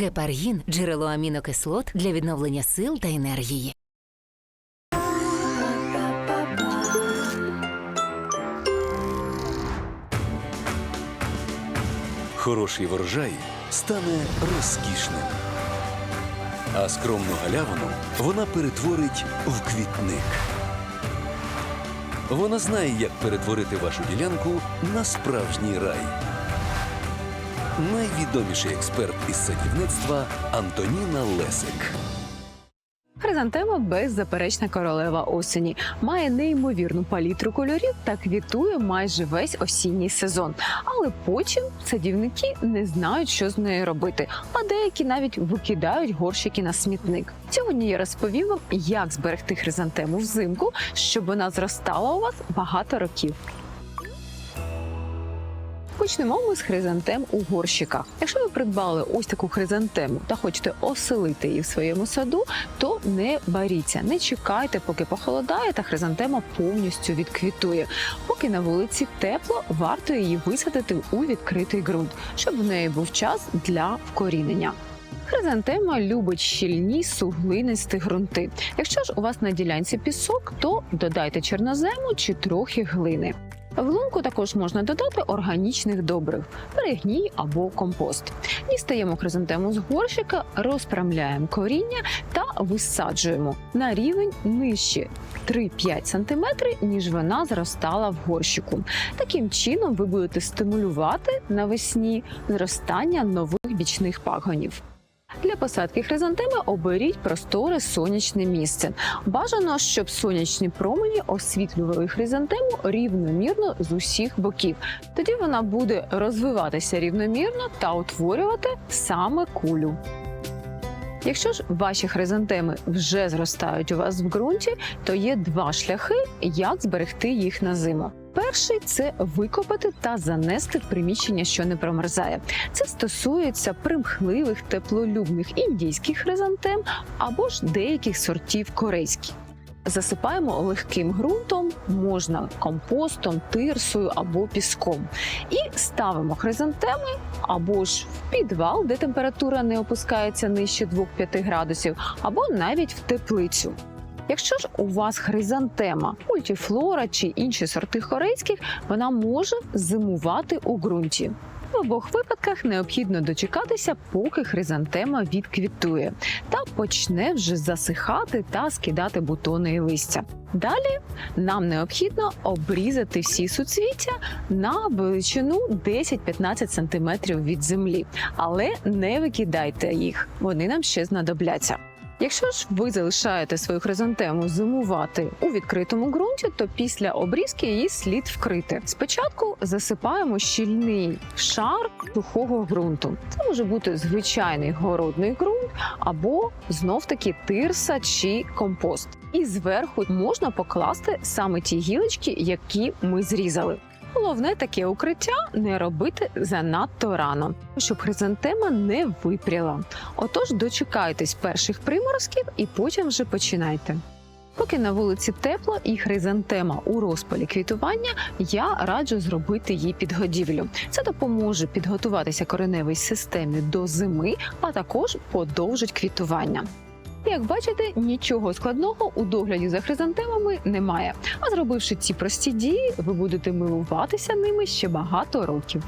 Гепаргін джерело амінокислот для відновлення сил та енергії. Хороший врожай стане розкішним. А скромну галявину вона перетворить в квітник. Вона знає, як перетворити вашу ділянку на справжній рай. Найвідоміший експерт із садівництва Антоніна Лесик. Хризантема беззаперечна королева осені, має неймовірну палітру кольорів та квітує майже весь осінній сезон. Але потім садівники не знають, що з нею робити, а деякі навіть викидають горщики на смітник. Сьогодні я розповім вам, як зберегти хризантему взимку, щоб вона зростала у вас багато років. Почнемо ми з хризантем у горщиках. Якщо ви придбали ось таку хризантему та хочете оселити її в своєму саду, то не боріться, не чекайте, поки похолодає та хризантема повністю відквітує. Поки на вулиці тепло, варто її висадити у відкритий ґрунт, щоб в неї був час для вкорінення. Хризантема любить щільні суглинисті ґрунти. Якщо ж у вас на ділянці пісок, то додайте чорнозему чи трохи глини. В лунку також можна додати органічних добрив, перегній або компост. Дістаємо хризантему з горщика, розпрямляємо коріння та висаджуємо на рівень нижче 3-5 см, ніж вона зростала в горщику. Таким чином ви будете стимулювати навесні зростання нових бічних пагонів. Для посадки хризантеми оберіть просторе сонячне місце. Бажано, щоб сонячні промені освітлювали хризантему рівномірно з усіх боків. Тоді вона буде розвиватися рівномірно та утворювати саме кулю. Якщо ж ваші хризантеми вже зростають у вас в ґрунті, то є два шляхи, як зберегти їх на зиму. Перший це викопати та занести в приміщення, що не промерзає. Це стосується примхливих теплолюбних індійських хризантем або ж деяких сортів корейських. Засипаємо легким ґрунтом, можна компостом, тирсою або піском, і ставимо хризантеми або ж в підвал, де температура не опускається нижче 2-5 градусів, або навіть в теплицю. Якщо ж у вас хризантема, мультифлора чи інші сорти корейських, вона може зимувати у ґрунті. В обох випадках необхідно дочекатися, поки хризантема відквітує та почне вже засихати та скидати бутони і листя. Далі нам необхідно обрізати всі суцвіття на величину 10-15 см від землі, але не викидайте їх, вони нам ще знадобляться. Якщо ж ви залишаєте свою хризантему зимувати у відкритому ґрунті, то після обрізки її слід вкрити. Спочатку засипаємо щільний шар сухого ґрунту. Це може бути звичайний городний ґрунт або знов таки тирса чи компост. І зверху можна покласти саме ті гілочки, які ми зрізали. Головне таке укриття не робити занадто рано, щоб хризантема не випряла. Отож, дочекайтесь перших приморозків і потім вже починайте. Поки на вулиці тепло і хризантема у розпалі квітування, я раджу зробити їй підгодівлю. Це допоможе підготуватися кореневій системі до зими, а також подовжить квітування. Як бачите, нічого складного у догляді за хризантемами немає. А зробивши ці прості дії, ви будете милуватися ними ще багато років.